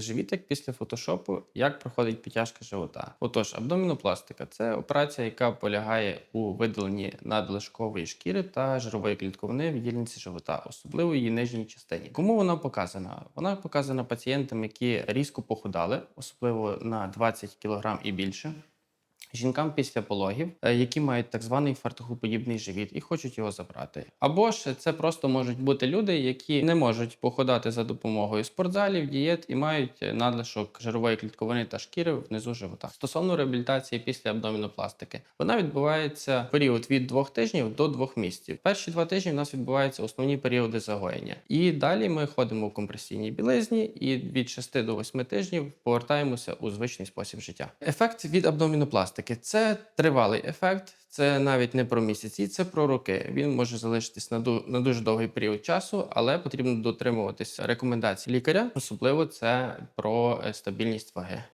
живітик після фотошопу, як проходить підтяжка живота. Отож, абдомінопластика це операція, яка полягає у видаленні надлишкової шкіри та жирової клітковини в дільниці живота, особливо її нижній частині. Кому вона показана? Вона показана пацієнтам, які різко похудали, особливо на 20 кг і більше. Жінкам після пологів, е, які мають так званий фартухоподібний живіт і хочуть його забрати. Або ж це просто можуть бути люди, які не можуть походати за допомогою спортзалів, дієт і мають е, надлишок жирової клітковини та шкіри внизу живота. Стосовно реабілітації після абдомінопластики, вона відбувається в період від двох тижнів до двох місяців. Перші два тижні в нас відбуваються основні періоди загоєння. І далі ми ходимо в компресійній білизні, і від 6 до 8 тижнів повертаємося у звичний спосіб життя. Ефект від абдомінопластики це тривалий ефект. Це навіть не про місяці, це про роки. Він може залишитись на, ду- на дуже довгий період часу, але потрібно дотримуватися рекомендацій лікаря. Особливо це про е, стабільність ваги.